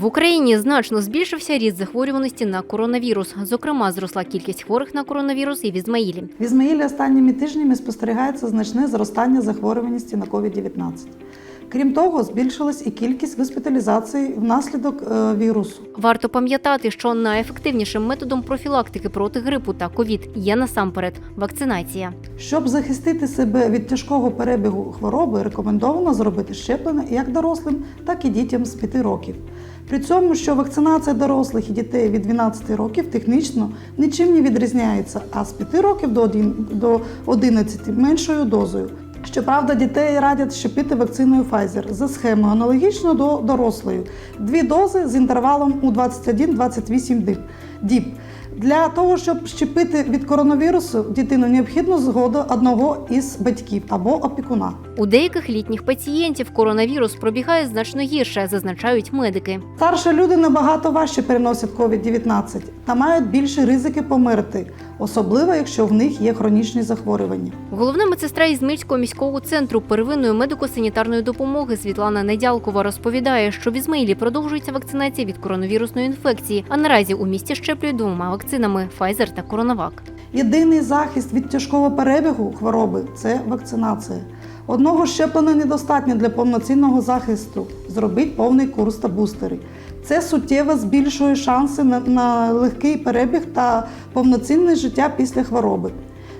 В Україні значно збільшився ріст захворюваності на коронавірус. Зокрема, зросла кількість хворих на коронавірус і в Ізмаїлі. В Ізмаїлі останніми тижнями спостерігається значне зростання захворюваності на COVID-19. Крім того, збільшилась і кількість госпіталізацій внаслідок е, вірусу. Варто пам'ятати, що найефективнішим методом профілактики проти грипу та ковід є насамперед вакцинація. Щоб захистити себе від тяжкого перебігу хвороби, рекомендовано зробити щеплення як дорослим, так і дітям з 5 років. При цьому, що вакцинація дорослих і дітей від 12 років технічно нічим не відрізняється, а з 5 років до один- до 11 меншою дозою. Щоправда, дітей радять щепити вакциною Pfizer за схемою аналогічно до дорослої. Дві дози з інтервалом у 21-28 діб- діб. Для того, щоб щепити від коронавірусу дитину, необхідно згода одного із батьків або опікуна. У деяких літніх пацієнтів коронавірус пробігає значно гірше, зазначають медики. Старші люди набагато важче переносять COVID-19 та мають більші ризики померти, особливо якщо в них є хронічні захворювання. Головна медсестра Ізмільського міського центру первинної медико-санітарної допомоги Світлана Недялкова розповідає, що в Ізмаїлі продовжується вакцинація від коронавірусної інфекції, а наразі у місті щеплюють двома вакцинами Pfizer та Коронавак. Єдиний захист від тяжкого перебігу хвороби це вакцинація. Одного щеплення недостатньо для повноцінного захисту. Зробіть повний курс та бустери. Це суттєво збільшує шанси на, на легкий перебіг та повноцінне життя після хвороби.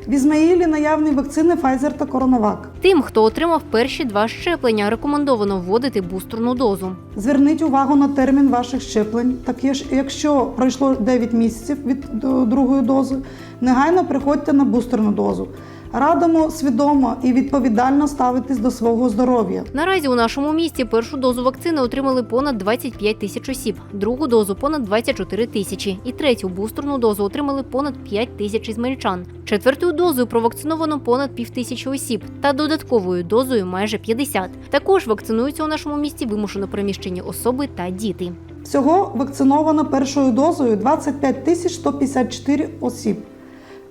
В Ізмаїлі наявні вакцини Pfizer та Коронавак. Тим, хто отримав перші два щеплення, рекомендовано вводити бустерну дозу. Зверніть увагу на термін ваших щеплень. Так є ж- якщо пройшло 9 місяців від другої дози, негайно приходьте на бустерну дозу. Радимо свідомо і відповідально ставитись до свого здоров'я. Наразі у нашому місті першу дозу вакцини отримали понад 25 тисяч осіб, другу дозу понад 24 тисячі і третю бустерну дозу отримали понад 5 тисяч ізмельчан. Четвертою дозою провакциновано понад півтисячі осіб та додатковою дозою майже 50. Також вакцинуються у нашому місті вимушено переміщені особи та діти. Всього вакциновано першою дозою 25 тисяч 154 осіб,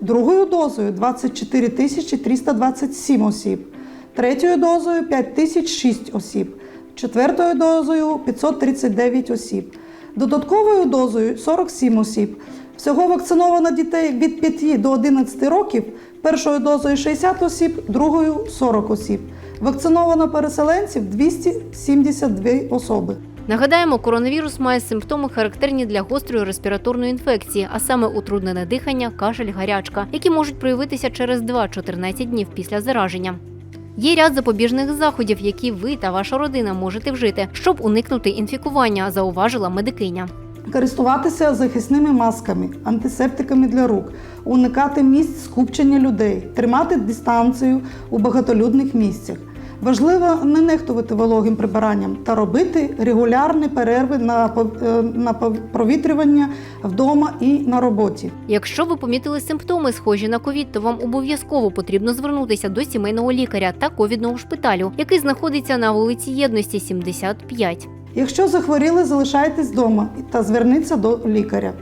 другою дозою 24 тисячі 327 осіб, третьою дозою 5 тисяч 6 осіб, четвертою дозою 539 осіб, додатковою дозою 47 осіб. Всього вакциновано дітей від 5 до 11 років, першою дозою 60 осіб, другою 40 осіб. Вакциновано переселенців 272 особи. Нагадаємо, коронавірус має симптоми характерні для гострої респіраторної інфекції, а саме утруднене дихання, кашель, гарячка, які можуть проявитися через 2-14 днів після зараження. Є ряд запобіжних заходів, які ви та ваша родина можете вжити, щоб уникнути інфікування, зауважила медикиня. Користуватися захисними масками, антисептиками для рук, уникати місць скупчення людей, тримати дистанцію у багатолюдних місцях. Важливо не нехтувати вологим прибиранням та робити регулярні перерви на е, на провітрювання вдома і на роботі. Якщо ви помітили симптоми, схожі на ковід, то вам обов'язково потрібно звернутися до сімейного лікаря та ковідного шпиталю, який знаходиться на вулиці Єдності 75. Якщо захворіли, залишайтесь вдома та зверніться до лікаря.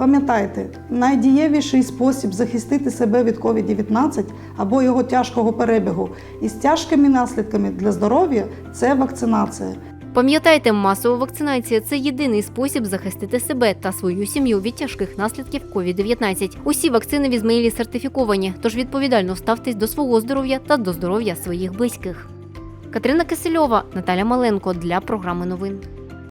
Пам'ятайте, найдієвіший спосіб захистити себе від COVID-19 або його тяжкого перебігу із тяжкими наслідками для здоров'я це вакцинація. Пам'ятайте, масова вакцинація це єдиний спосіб захистити себе та свою сім'ю від тяжких наслідків COVID-19. Усі вакцини в Ізмаїлі сертифіковані, тож відповідально ставтесь до свого здоров'я та до здоров'я своїх близьких. Катерина Кисельова, Наталя Маленко для програми новин.